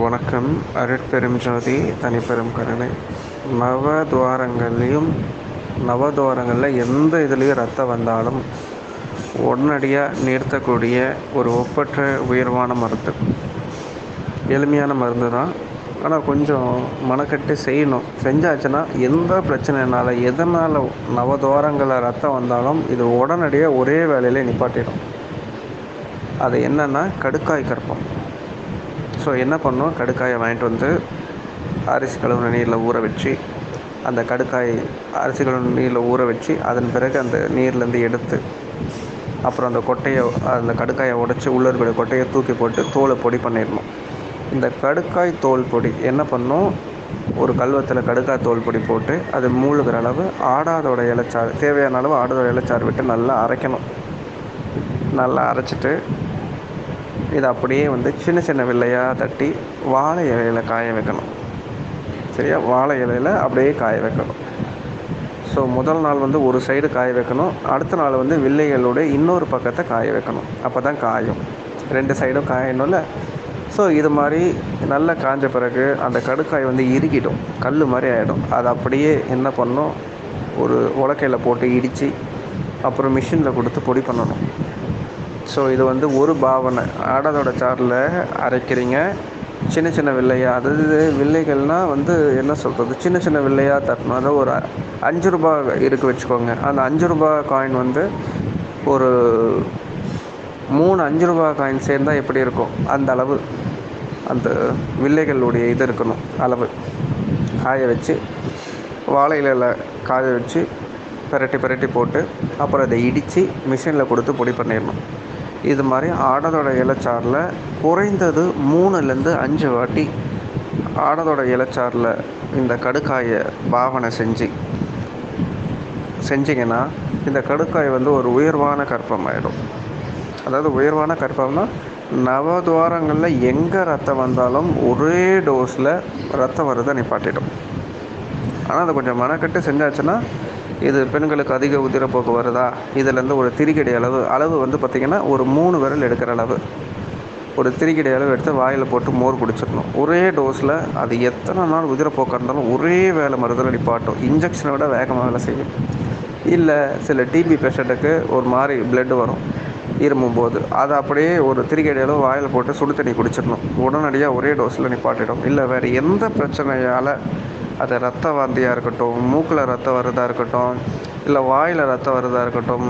வணக்கம். அருட்பெரும் ஜோதி தனிப்பெரும் கருணை. நவதுவாரங்கள்லேயும் நவதுவாரங்களில் எந்த இதுலேயும் ரத்தம் வந்தாலும் உடனடியாக நிறுத்தக்கூடிய ஒரு ஒப்பற்ற உயர்வான மருந்து. எளிமையான மருந்து தான் ஆனால் கொஞ்சம் மனக்கட்டு செய்யணும். செஞ்சாச்சுன்னா எந்த பிரச்சனைனால எதனால் நவதுவாரங்களில் ரத்தம் வந்தாலும் இது உடனடியாக ஒரே வேலையில் நிப்பாட்டிடும். அது என்னென்னா கடுக்காய் கற்பம். ஸோ என்ன பண்ணோம்? கடுக்காயை வாங்கிட்டு வந்து அரிசி கழுவுன நீரில் ஊற வச்சு அந்த கடுக்காய் அரிசி கழுவுன நீரில் ஊற வச்சு அதன் பிறகு அந்த நீர்லேருந்து எடுத்து அப்புறம் அந்த கொட்டையை அந்த கடுக்காயை உடச்சி உள்ளே இருக்கிற கொட்டையை தூக்கி போட்டு தோலை பொடி பண்ணிடணும். இந்த கடுக்காய் தோல் பொடி என்ன பண்ணும்? ஒரு கல்வத்தில் கடுக்காய் தோல் பொடி போட்டு அது மூழ்கிற அளவு ஆடாதோட இலைச்சாறு தேவையான அளவு ஆடாதோட இலைச்சாறு விட்டு நல்லா அரைக்கணும். நல்லா அரைச்சிட்டு இதை அப்படியே வந்து சின்ன சின்ன வில்லையாக தட்டி வாழை இலையில் காய வைக்கணும். சரியா? வாழை இலையில் அப்படியே காய வைக்கணும். ஸோ முதல் நாள் வந்து ஒரு சைடு காய வைக்கணும். அடுத்த நாள் வந்து வில்லைகளோட இன்னொரு பக்கத்தை காய வைக்கணும். அப்போ தான் காயும். ரெண்டு சைடும் காயணும்ல? ஸோ இது மாதிரி நல்லா காஞ்ச பிறகு அந்த கடுக்காய் வந்து இறுகிடும். கல் மாதிரி ஆகிடும் அது அப்படியே என்ன பண்ணும் ஒரு உலக்கையில் போட்டு இடித்து அப்புறம் மிஷினில் கொடுத்து பொடி பண்ணணும். ஸோ இது வந்து ஒரு பாவனை. ஆடாதோட சாரில் அரைக்கிறீங்க. சின்ன சின்ன வில்லையாக அதாவது வில்லைகள்னால் வந்து என்ன சொல்கிறது சின்ன சின்ன வில்லையாக தட்டணும் அதாவது ஒரு அஞ்சு ரூபா இருக்கு வச்சுக்கோங்க. அந்த அஞ்சு ரூபா காயின் வந்து ஒரு மூணு அஞ்சு ரூபா காயின் சேர்ந்தால் எப்படி இருக்கும்? அந்த அளவு. அந்த வில்லைகளுடைய இது இருக்கணும். அளவு. காய வச்சு வாழை இலையில் காய வச்சு பிரட்டி பிரட்டி போட்டு அப்புறம் அதை இடித்து மிஷினில் கொடுத்து பொடி பண்ணிடணும். இது மாதிரி ஆடதோட இலைச்சாறில் குறைந்தது மூணுலேருந்து அஞ்சு வாட்டி ஆடதோட இலைச்சாறில் இந்த கடுக்காயை பாவனை செஞ்சு செஞ்சிங்கன்னா இந்த கடுக்காய் வந்து ஒரு உயர்வான கற்பம் ஆகிடும் அதாவது உயர்வான கற்பம்னா நவதுவாரங்களில் எங்கே ரத்தம் வந்தாலும் ஒரே டோஸில் ரத்தம் வரதை நிப்பாட்டிடும். ஆனால் அதை கொஞ்சம் மனக்கட்டு செஞ்சாச்சுன்னா இது பெண்களுக்கு அதிக உதிரப்போக்கு வருதா? இதிலேருந்து ஒரு திரிக்கடை அளவு அளவு வந்து பார்த்திங்கன்னா ஒரு மூணு விரல் எடுக்கிற அளவு. ஒரு திரிக்கடி அளவு எடுத்து வாயில் போட்டு மோர் குடிச்சிடணும். ஒரே டோஸில் அது எத்தனை நாள் உதிரப்போக்காக இருந்தாலும் ஒரே வேலை மருந்தில் நிப்பாட்டும் இன்ஜெக்ஷனை விட வேகமாக வேலை செய்யும். இல்லை சில டிபி பேஷண்ட்டுக்கு ஒரு மாதிரி பிளட்டு வரும் இருமும் போது. அதை அப்படியே ஒரு திரிக்கடை அளவு வாயில் போட்டு சுடு தண்ணி குடிச்சிடணும். உடனடியாக ஒரே டோஸில் நிப்பாட்டிடும் இல்லை வேறு எந்த பிரச்சனையால் அது ரத்த வாந்தியாக இருக்கட்டும் மூக்கில் ரத்தம் வரதாக இருக்கட்டும் இல்லை வாயில் ரத்தம் வரதா இருக்கட்டும்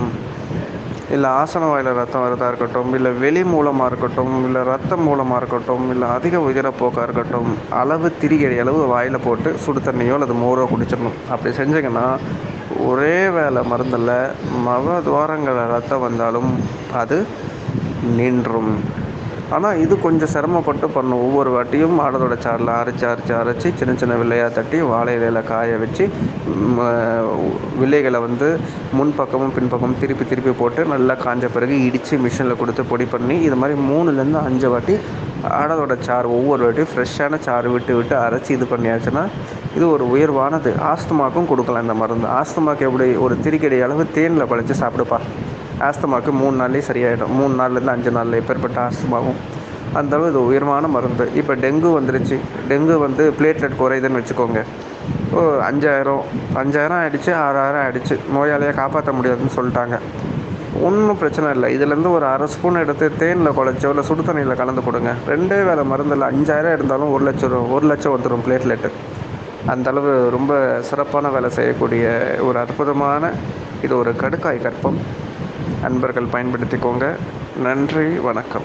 இல்லை ஆசன வாயில் ரத்தம் வரதாக இருக்கட்டும் இல்லை வெளி மூலமாக இருக்கட்டும் இல்லை ரத்தம் மூலமாக இருக்கட்டும் இல்லை அதிக உயரப்போக்காக இருக்கட்டும் அளவு திரிகடி அளவு வாயில் போட்டு சுடு தண்ணியோ அல்லது மோரோ குடிச்சிடணும். அப்படி செஞ்சிங்கன்னா ஒரே வேலை மருந்தில் மக துவாரங்களில் ரத்தம் வந்தாலும் அது நின்றும். ஆனால் இது கொஞ்சம் சிரமப்பட்டு பண்ணும் ஒவ்வொரு வாட்டியும் ஆடதோட சாரில் அரைச்சி அரைச்சி அரைச்சி சின்ன சின்ன வில்லையாக தட்டி வாழை இலையில் காய வச்சு வில்லைகளை வந்து முன்பக்கமும் பின்பக்கமும் திருப்பி திருப்பி போட்டு நல்லா காஞ்ச பிறகு இடித்து மிஷினில் கொடுத்து பொடி பண்ணி இது மாதிரி மூணுலேருந்து அஞ்சு வாட்டி ஆடதோட சாறு ஒவ்வொரு வாட்டியும் ஃப்ரெஷ்ஷான சாறு விட்டு விட்டு அரைச்சி இது பண்ணியாச்சுன்னா இது ஒரு உயர்வானது. ஆஸ்துமாக்கும் கொடுக்கலாம் இந்த மருந்து. ஆஸ்துமாக்கு எப்படி? ஒரு திரிக்கடி அளவு தேனில் குழச்சி சாப்பிடுப்பா. ஆஸ்துமாக்கு மூணு நாள்லேயே சரியாயிடும். மூணு நாள்லேருந்து அஞ்சு நாளில் எப்பேற்பட்ட ஆஸ்துமாவும். அந்தளவு இது உயர்வான மருந்து. இப்போ டெங்கு வந்துருச்சு. டெங்கு வந்து பிளேட்லெட் குறையுதுன்னு வச்சுக்கோங்க. ஓ அஞ்சாயிரம். அஞ்சாயிரம் ஆகிடுச்சு ஆறாயிரம் ஆகிடுச்சு நோயாளியை காப்பாற்ற முடியாதுன்னு சொல்லிட்டாங்க. ஒன்றும் பிரச்சனை இல்லை. இதுலேருந்து ஒரு அரை ஸ்பூன் எடுத்து தேனில் குழச்சோ இல்லை சுடு தண்ணியில் கலந்து கொடுங்க. ரெண்டே வேலை மருந்தில் அஞ்சாயிரம் இருந்தாலும் ஒரு லட்சம் ஒரு லட்சம் வந்துடும் பிளேட்லெட்டு அந்தளவு ரொம்ப சிறப்பான வேலை செய்யக்கூடிய ஒரு அற்புதமான இது ஒரு கடுக்காய் கற்பம். அன்பர்கள் பயன்படுத்திக்கோங்க. நன்றி வணக்கம்.